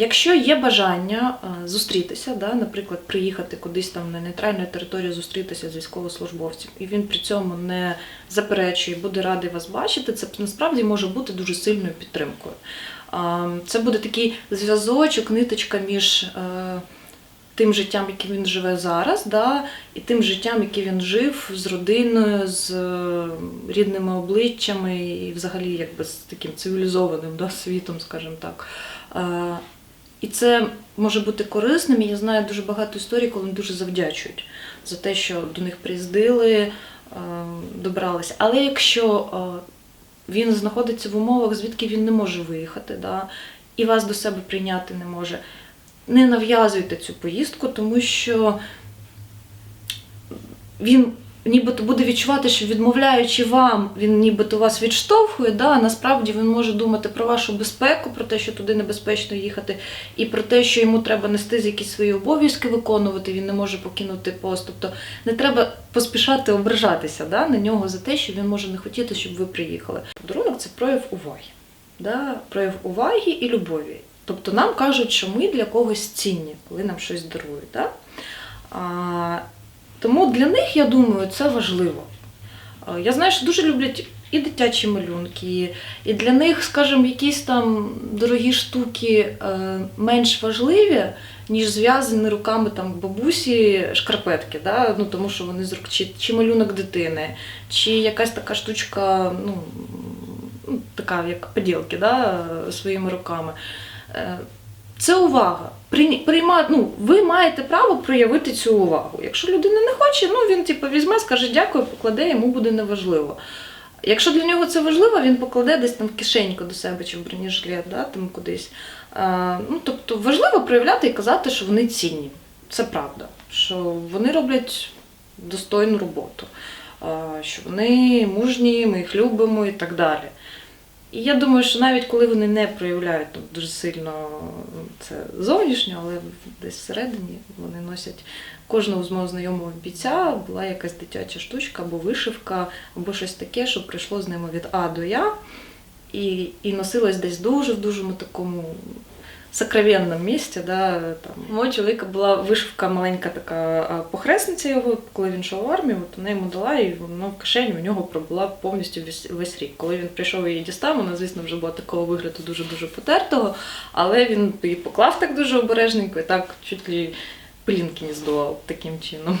Якщо є бажання е, зустрітися, да, наприклад, приїхати кудись там на нейтральну територію, зустрітися з військовослужбовцем, і він при цьому не заперечує, буде радий вас бачити, це насправді може бути дуже сильною підтримкою. Це буде такий зв'язочок, ниточка між е, тим життям, яким він живе зараз, да, і тим життям, яке він жив з родиною, з е, рідними обличчями і взагалі якби з таким цивілізованим да, світом, скажімо так. І це може бути корисним. І я знаю дуже багато історій, коли вони дуже завдячують за те, що до них приїздили, е, добралися. Але якщо е, він знаходиться в умовах, звідки він не може виїхати, да, і вас до себе прийняти не може, не нав'язуйте цю поїздку, тому що він нібито буде відчувати, що відмовляючи вам, він нібито вас відштовхує. Да? а Насправді він може думати про вашу безпеку, про те, що туди небезпечно їхати, і про те, що йому треба нести якісь свої обов'язки виконувати, він не може покинути пост. Тобто не треба поспішати ображатися да? на нього за те, що він може не хотіти, щоб ви приїхали. Подарунок це прояв уваги. Да? Прояв уваги і любові. Тобто нам кажуть, що ми для когось цінні, коли нам щось дарують. Да? Тому для них, я думаю, це важливо. Я знаю, що дуже люблять і дитячі малюнки, і для них, скажімо, якісь там дорогі штуки е, менш важливі, ніж зв'язані руками там бабусі шкарпетки, да? ну, тому що вони з рук, чи, чи малюнок дитини, чи якась така штучка, ну, така як поділки да? своїми руками. Це увага. Прийма, ну, ви маєте право проявити цю увагу. Якщо людина не хоче, ну він типу, візьме, скаже дякую, покладе, йому буде неважливо. Якщо для нього це важливо, він покладе десь там в кишеньку до себе чи в бронежилет, да, там кудись. А, ну, тобто важливо проявляти і казати, що вони цінні. Це правда. Що вони роблять достойну роботу, що вони мужні, ми їх любимо і так далі. І я думаю, що навіть коли вони не проявляють ну, дуже сильно це зовнішньо, але десь всередині вони носять кожного з мого знайомого бійця була якась дитяча штучка або вишивка, або щось таке, що прийшло з ними від А до Я, і, і носилось десь дуже в дуже такому сокровенному місці. Да, там. У мого чоловіка була вишивка маленька така похресниця його, коли він йшов в армію, от вона йому дала, і воно в кишені у нього пробула повністю весь, весь рік. Коли він прийшов і її дістав, вона, звісно, вже була такого вигляду дуже-дуже потертого, але він її поклав так дуже обережненько і так чуть ли плінки не здував таким чином.